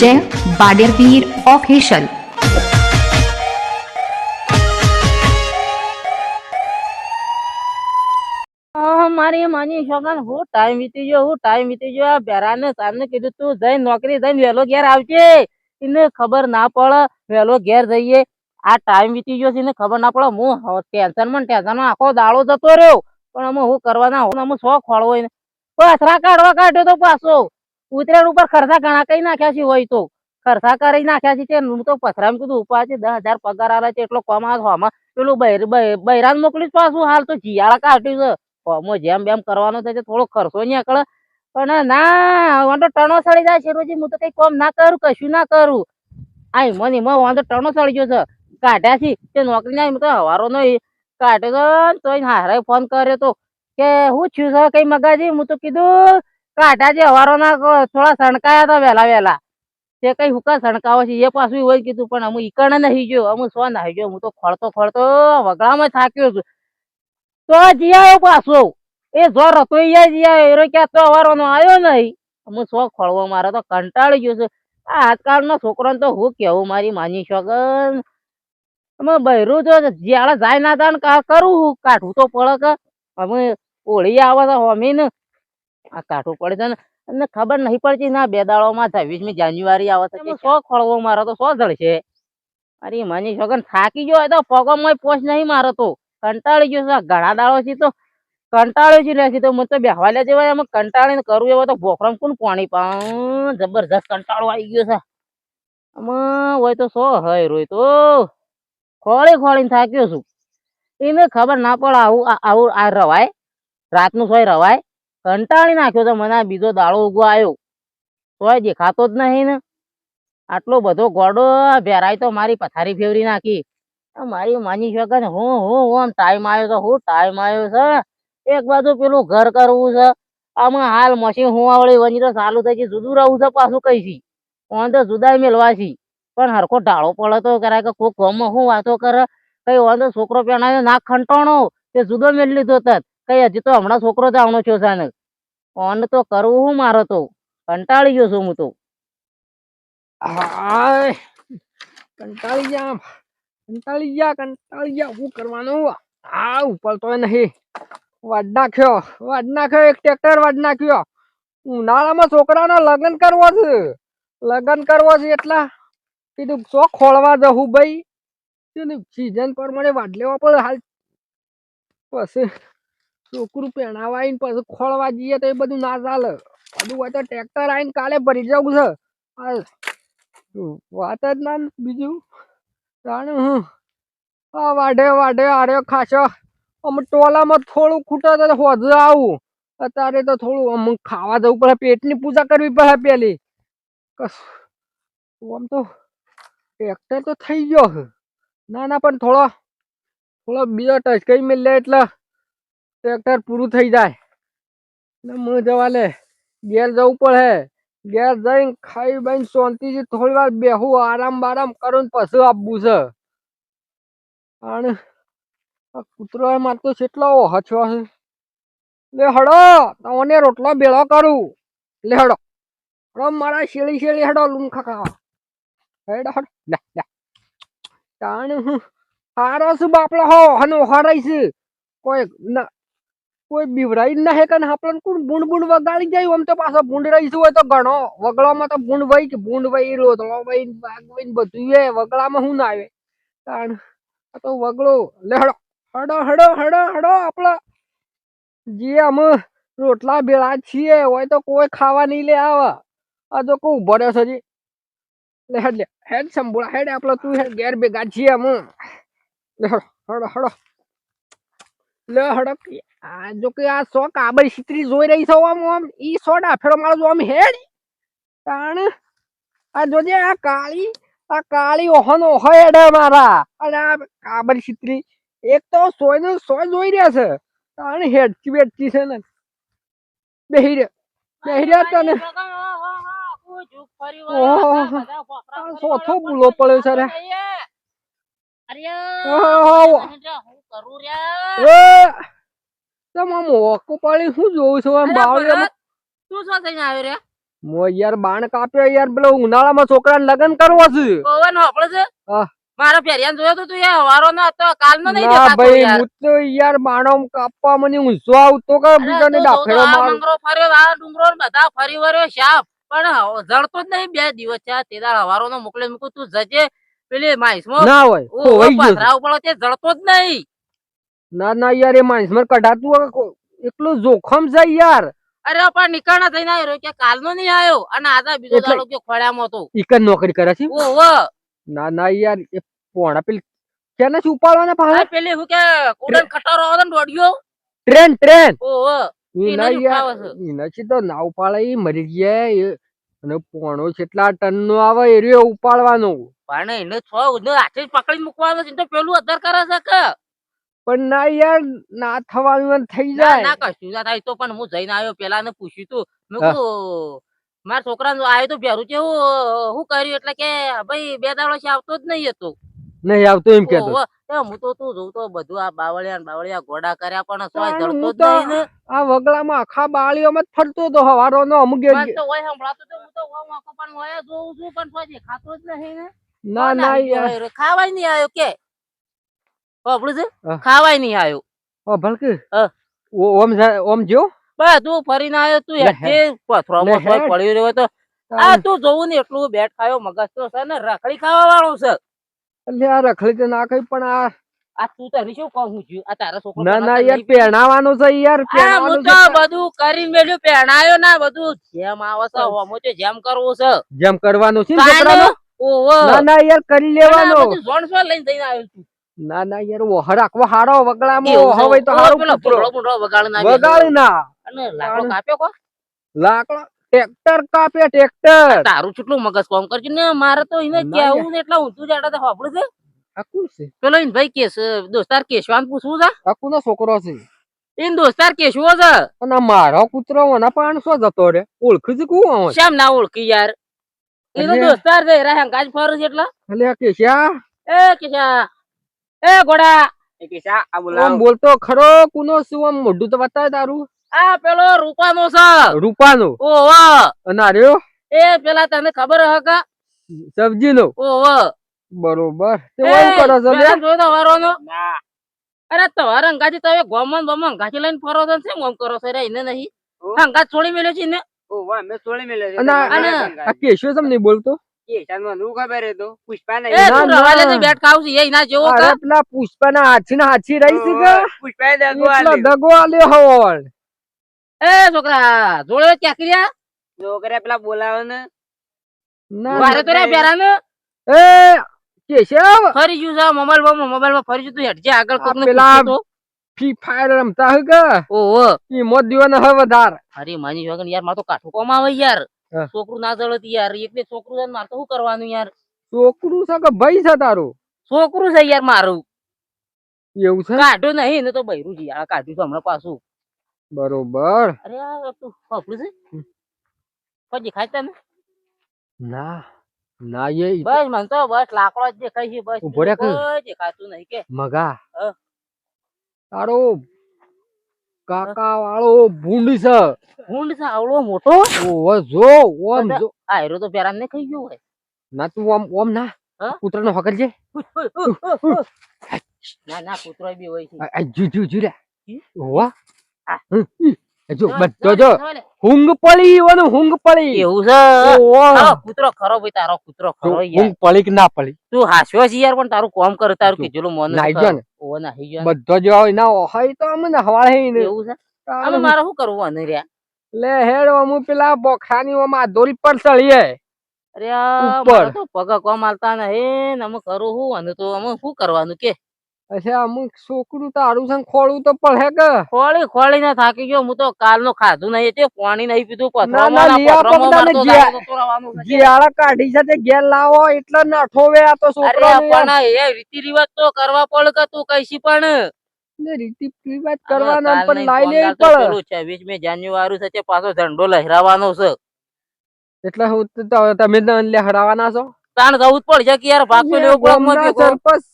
જય બાડેરવીર ઓફિશિયલ મારી માની છોકરાને હું ટાઈમ વીતી ગયો, હું ટાઈમ વીતી ગયો. આ બેરાને સામને કીધું, તું જઈ નોકરી જઈને વહેલો ઘેર આવજે. એને ખબર ના પડે વહેલો ઘેર જઈએ. આ ટાઈમ વીતી ગયો છે, એને ખબર ના પડે. હું ટેન્શનમાં ટેન્શનમાં આખો દાડો જતો રહ્યો. પણ અમે હું કરવાના, હું અમે શોખ ખોળવો પથરા કાઢવા કાઢ્યો તો પાછો. ઉતરેડ ઉપર ખર્ચા ઘણા કઈ નાખ્યા છે હોય તો. ખર્ચા કરી નાખ્યા છે તે હું તો પથરામાં કીધું ઉપા છે, દસ હજાર પગાર આવે છે, એટલો કમાસ હોમાં પેલું બૈર બૈરાન મોકલીશ પાછું હાલ તો જીયાળા કાઢ્યું છે. હોમો જેમ બેમ કરવાનો થાય છે થોડો ખર્ચો નીકળે. પણ ના, વાંધો ટણો સડી જાય છે રોજી, હું તો કઈ કોમ ના કરું, કશું ના કરું. આ મને એમાં વાંધો ટણો સડી ગયો છે. કાઢ્યા છે, તે નોકરી ના તો હવારો નો કાઢ્યો તો હારે ફોન કર્યો તો. કે હું છું છે કઈ મગાજી? હું તો કીધું, કાઢા જે હવારો ના થોડા સણકાયા હતા વહેલા વહેલા. તે કઈ હુકા સણકાવો છે, એ પાછું હોય કીધું, પણ અમુ ઈકણ નહીં ગયો અમુક સો નાહી ગયો, હું તો ખોળતો ખોળતો વગડામાં થાક્યો છું. તો જીયા પાછો. એ જો જીયા એરો ક્યાં તો હવારોનો આવ્યો નહીં. હું સો ખોળવો મારે તો કંટાળી ગયો છું. આ આજકાલનો છોકરોને તો હું કેવું મારી માની શકન અમે બૈરું તો જ્યાળે જાય ના કા કરું કાઢવું તો પડે કે અમે હોળી આવે તો હોમી ને આ કાઠું પડે છે ને. અને ખબર નહીં પડતી ના બે દાડોમાં છવ્વીસમી જાન્યુઆરી આવે છે. સો ખોળવો મારો તો સો જળશે. અરે માની છોકર થાકી ગયો હોય તો પગોમાં પોચ નહીં મારો તો. કંટાળી ગયો છે. ઘણા દાડો છે તો કંટાળ્યો છે નથી તો મને તો બેહવા લે જેવાય એમાં કંટાળીને કરવું એવો તો ભોખરામ કોણ પાણી પાઉં જબરજસ્ત કંટાળો આવી ગયો છે. આમાં હોય તો સો હોય રોય તો. ખોળી ખોળીને થાક્યો છું. એને ખબર ના પડે આવું આવું આ રવાય. રાતનું સોય રવાય. કંટાળી નાખ્યો તો મને બીજો દાડો ઉગો આવ્યો તોય દેખાતો જ નહીં ને. આટલો બધો ગોડો ભેરાય તો મારી પથારી ફેવરી નાખી. મારી માની શકે ને હું હું હું ટાઈમ આવ્યો તો હું ટાઈમ આવ્યો છે. એક બાજુ પેલું ઘર કરવું છે. આમાં હાલ મશીન હું આવડી વની તો ચાલુ થઈ છે જુદું રહું છે પાછું કઈ છી ઓન તો જુદાઈ મેળવા છી પણ હરખો ઢાળો પડે તો કરાય કે કોક ગમ હું વાતો કરે. કઈ ઓન તો છોકરો પહેણાયો નાક ખંટાણો. તે જુદો મેળ લીધો તત. કઈ હજી તો હમણાં છોકરો આવનો છો સાને ફોન તો કરવું હું મારો તો. કંટાળી ગયો છું હું તો. કંટાળી ગયા કંટાળી ગયા કંટાળી ગયા. શું કરવાનું? આ ઉપલતોય નહીં. વાડ નાખ્યો. વાડ નાખ્યો, એક ટ્રેક્ટર વાડ નાખ્યો. ઉનાળામાં છોકરાનો લગ્ન કરવો છે. લગ્ન કરવો છે એટલા. કીધું, શો ખોળવા જવું ભાઈ? કીધું સીઝન પ્રમાણે વાડ લેવા પડે હાલ. પછી છોકરું પહેણાવા આવીને પછી ખોળવા જઈએ તો એ બધું ના ચાલે. બધું હોય તો ટ્રેક્ટર આવીને કાલે ભરી જવું છે. વાત જ ના બીજું? જાણું હું? આ વાઢે વાઢે, આર્યો ખાશો. અમે ટોલામાં થોડું ખૂટે તો હોજે આવું. અત્યારે તો થોડું આમ ખાવા જવું પડે, પેટની પૂજા કરવી પડે પેલી. કસ આમ તો? ટ્રેક્ટર તો થઈ ગયો ના ના, પણ થોડો થોડો બીજો ટચ કઈ મિલે એટલે. ટ્રેક્ટર પૂરું થઈ જાય. ને હું જવા લે, ઘેર જવું પડે. ઘેર જઈને ખાઈ બાઈને શાંતિથી થોડી વાર બેહું, આરામ બારામ કરું પછી આપવું છે. પણ આ કૂતરો માર તો કેટલો હછો છે. લે હડો તમને રોટલો ભેળો કરું. લે હડો હડો, મારા શેળી શેળી હડો લૂંખા ખાવા હેડો, હડો. લે લે. તાણ હું હારો છું બાપડો હો, હનો હરાઈ કોઈ ના કોઈ બીવરાઈ ના હે કે આપણને કોણ બૂંડ બૂંડ વગાડી જાય? આમ તો પાછો બૂંડ રહીશું હોય તો ઘણો. વગડામાં તો બૂંડ વહી કે બૂંડ વહી રોતળો વહી, વાઘ વઈ બધું એ વગડામાં શું ના આવે? તાણ, આ તો વગડો. લે હડો હડો હડો હડો આપણા. જે અમે રોટલા ભેળા છીએ હોય તો કોઈ ખાવા નહીં લે આવે. આ તો કહું ઊભો રહ્યો છે લે હેડ લે. હેડ સંભોળા, હેડ આપણે તું હેડ. ઘેર ભેગા છીએ અમે લે હડો હડો હડો. લે હડપ આ જો કે આ સો કાબર સિત્રી જોઈ રહી છો આમ આમ ઈ સોડા ફેરો મારો જો આમ હેડ તાણ આ જોજે આ કાળી આ કાળી ઓહનો હેડ મારા અને આ કાબર સિત્રી એક તો સોય ને સો જોઈ રહ્યા છે તાણ હેડચી બેડચી છે ને બેહી રે બેહી રે તને ઓહો, ચોથો બુલો પડ્યો છે રે ઓહો. એ તમે આમ ઓકો પાડી શું જોઉં છું? આમ બાવળી આમ તું શું થઈને આવ્યો યાર બાણ કાપ્યો યાર પેલો ઉનાળામાં છોકરાને લગ્ન કરવો છે. મારા જોયો તો તું યાર હવારો નો હતો કાલ નો નહીં ના દેખાતો ભાઈ યાર. હું તો યાર બાણો કાપવા મને ઊંચો આવતો કે અરે બીજાને ડાફેડો માર. મંગરો ફર્યો આ ડુંગરો ને બધા ફરી વર્યો શાપ પણ હવે જ નહીં બે દિવસ છે તે દાળ હવારો નો મોકલે મૂકું તું જજે. પેલી માઈસમાં ના હોય ઓ, ઓ, ખોવાઈ ગયો છે. પથરા તે જડતો જ નહીં. ના ના યાર એ માણસમાં કઢાતું એટલું જોખમ છે યાર. અરે પણ નિકાણા થઈને આવ્યો કે કાલનો નહીં આવ્યો? અને આજે બીજો દાડો કે હતો. ઈકન નોકરી કરે છે ઓહો ના ના યાર એ પોણા પેલી કેને શું ઉપાડવાના પાછા પેલી હું કે કુડન ખટારો આવે ને દોડ્યો. Train train. ઓહો ના યાર તો ના ઉપાડે મરી ગયા અને પોણો કેટલા ટન નો આવે એ ઉપાડવાનો. પણ એને છ હાથે પકડી મૂકવાનો છે તો પેલું અધર કરે છે કે? પણ ના યાર ના થવાનું થઈ જાય. ના કશું ના થાય. તો પણ હું જઈને આવ્યો પેલા ને પૂછ્યું તું. મેં કહું મારા છોકરાને આવ્યો તો ભેરું છે. હું શું કર્યું? એટલે કે ભાઈ બે દાડો છે આવતો જ નહીં હતો. નહીં આવતો એમ કેતો હું તો તું જોઉં તો બધું આ બાવળિયા બાવળિયા ઘોડા કર્યા પણ સોય ધરતો જ નહીં ને. આ વગલામાં આખા બાળીઓમાં ફરતો હતો હવારો નો અમુક તો હોય સંભળાતો તો હું તો વાંકો પણ હોય જોઉં છું પણ સોય દેખાતો જ નહીં ને. ના ના યાર. ખાવાય નહીં આવ્યો કે? બાપડું છે ખાવાય નહીં આવ્યો. ઓ ભલકે. ઓ- ઓમ ઓમ જો બધું ફરીને આવ્યો તું લે હેઠે પથરામાં. પડ્યો રહ્યો તો. આ તું જોવું ને એટલું બેટ ખાયો મગજ તો છે ને રખડી ખાવા વાળો છે. એટલે આ રખડી તો ના કઈ પણ આ આ તું તને શું કહું છું આ તારા છોકરો ના ના યાર પીધું. છે યાર આ હું પહેણાવાનું તો છે બધું કરીને મેલ્યું પહેણાયો ના બધું જેમ આવે છે હોમો તો જેમ કરવું છે. જેમ કરવાનું છે છોકરાનું. ઓહો. ના ના યાર કરી લેવાનો. લઈને જઈને આવ્યો છું. ના ના યાર ઓહ રાખવો હારો વગડામાં તો વગાડી. વગાડી ના અને લાકડો કાપ્યો કો. લાકડો ટ્રેક્ટર કાપે ટ્રેક્ટર. તારું કેટલું મગજ કામ કરજો. ને મારે તો એને ના કેવું ને એટલે ઊંધું જાડા તો હોભળું છે. કોણ છે? પેલો ભાઈ કેસ દોસ્તાર કેશવાન પૂછવું છે? આ કોનો છોકરો છે? એને દોસ્તાર કેશવો છે. અને મારો કૂતરો ઓના પાંચસો જતો રે. ઓળખી છે કુ શેમ ના ઓળખી યાર. એનો. દોસ્તાર છે એરા હંગાજ ફરે છે એટલે. આ કેશિયા એ કેશા. એ ઘોડા. એ કેશા આ આમ બોલતો ખરો કુનો શું આમ મોઢું તો બતાવે તારું? આ પેલો રૂપાનો છે. રૂપાનો? ઓહો અને આ રહ્યો? એ પેલા તને ખબર હે કે? સબ્જીનો? ઓહો બરોબર. તે ઓમ કરો છો પેલા જોયો તો વારોનો? અરે તમારા અંગાજી તમે ગોમન બમન અંગાજી લઈને ફરો છે શું ઓમ કરો છો? રે એને નહીં. અંગાજ છોડી મેલ્યો છે ને અને આ- અને- આ કેશિયો કેમ નહીં બોલતો? એ ના, તું? રવા ના. દે બેટ ખાવ છે. એ ના જેવો અરે પેલા પુષ્પાના હાથી ના હાથી રહી છે કે? એટલો દગો આલ્યો હોળ એ છોકરા જોડે ક્યાં ના. વારે તો રે પેરા ને એ કેશવ? ફરી ગયું છે મોબાઈલ મોબાઈલમાં ફરી ગયું તું હેઠજે આગળ કોક ને પેલા- ફ્રી ફાયર રમતા હે કે? ઓહો. ઈ મોત દીવાનો હે વધાર. અરે માની વગર યાર મારે તો કાઠું કોમ આવે યાર. છોકરું ના જળત યાર. એક બે છોકરું ને મારે તો શું કરવાનું યાર? છોકરું છે કે ભાઈ છે તારું? છોકરું છે યાર મારું. એવું છે? કાઢો નહીં ને તો બૈરું છે યાર. કાઢ્યું છે હમણાં પાછું. બરોબર. અરે આ તું ફફડું છે. કોઈ ખાતા ને ના. ના એ બસ મન તો બસ લાકડો જ દેખાય છે બસ કોઈ દેખાતું નહીં કે. મગા. હા. તારો કાકા વાળો ભૂંડ છે. ઊંડ છે આવડો મોટો? ઓવો જો ઓમ જો. આ હેરો તો પેરાન ને ખાઈ ગયો હોય. ના તું ઓમ ઓમ ના? કૂતરા નો હકલજે ના ના કૂતરો બી હોય છે. જુ જુ જુ રે? ઓવા. આ. જો બધો જો. હુંગ પડી ઓનો હુંગ પડી એવું છે? ઓવા કૂતરો ખરો ભાઈ તારો કૂતરો ખરો યાર. હુંગ પડી કે ના પડી તું હાસ્યો છે યાર પણ તારું કોમ કર તારું કે કીધેલું મન નાઈ જો ને. ઓ નાહી ગયો ને. બધો જો હોય ના હોય તો અમને હવાળે ને. એવું છે? અમે મારે શું કરવું અને રહ્યા લે હેડ અમુ પેલા બોખાની ઓમાં દોરી પર ચડીએ. અરે ઉપર. તો પગ કોમ આલતા નહીં ને અમે કરું હું અને તો અમે શું કરવાનું કે? અચ્છા અમુક છોકરું તારું છે ને તો પડે કે? ખોળી ખોળી ને થાકી ગયો. હું તો કાલનો ખાધું નહીં તે પાણી નહીં પીધું. ના, ના કાઢી છે તે ઘેર લાવો એટલે ના આ તો પણ એ રીતિ રિવાજ તો કરવા પડે કે તું કઈશી પણ? રીતિ રિવાજ કરવાના પણ લાઈ લેવી પડે. પેલું 26મી જાન્યુઆરી છે પાછો ઝંડો લહેરાવાનો છે. એટલે હું તમે લહેરાવાના છો? તાણ જવું જ પડશે કે યાર ભાગ લેવો બ્લોકમાં સરપંચ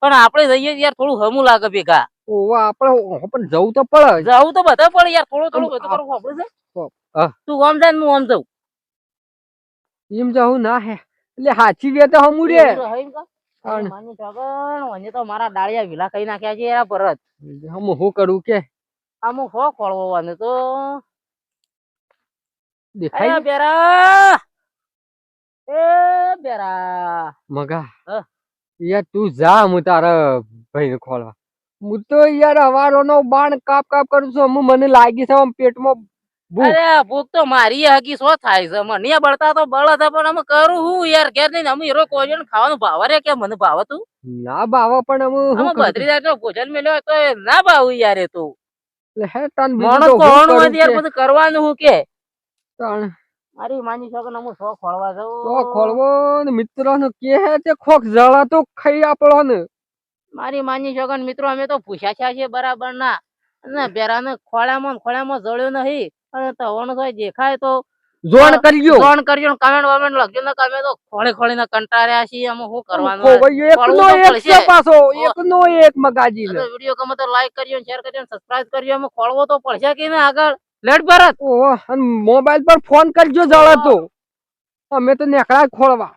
પણ આપણે જઈએ યાર થોડું હમું લાગે ભેગા. ઓવા આપણે પણ જવું તો પડે જવું તો બધા પડે યાર થોડું થોડું બધું કરવું ખબર છે. તું આમ જાય હું આમ જાઉં. એમ જવું ના હે. એટલે હાચી વે તો હમું રે. માની તો મારા ડાળિયા વિલા કઈ નાખ્યા છે યાર પરત હમું હું કરું કે? આમ હો ખોળવાનો તો. દેખાય મગા. યાર તું જા હું તારા ભાઈને હું તો યાર હવારોનો બાણ કાપ કાપ કરું છું હું મને લાગી છે પેટમાં. અરે ભૂખ તો મારી હકી શું થાય છે? મને બળતા તો બળ પણ અમે કરું હું યાર? ઘેર નહીં અમે હીરો કોઈ ખાવાનું ભાવ રે કે મને ભાવ તું? ના ભાવ પણ અમે હું ભોજન મેલ્યો તો ના ભાવ યાર એ તું. હે તાન કોણ યાર બધું કરવાનું હું કે. તાણ. મારી માની છો ને હું શો ખોળવા જાઉં? તો ખોળવો ને મિત્રોનો કે હે તે ખોખ જળા તો ખાઈ ને. મારી માની ને મિત્રો અમે તો પૂછ્યા છે બરાબર ના અને ખોળામાં ને ખોળામાં જળ્યો નહીં. અને દેખાય તો. જોણ કરજો જોણ કરજો કમેન્ટ વમેન્ટ લખજો ને કે અમે તો ખોળે ખોળીને કંટાળ્યા છીએ. અમે શું કરવાનું એકનો એક. છે પાછો એકનો એક મગાજી વીડિયો ગમે તો લાઈક કરજો શેર કરજો સબસ્ક્રાઇબ કરજો અમે ખોળવો તો પડશે કે ને આગળ? લેટ ભરત. ઓહો અને મોબાઈલ પર ફોન કરજો જળતો અમે તો નેકળા ખોળવા.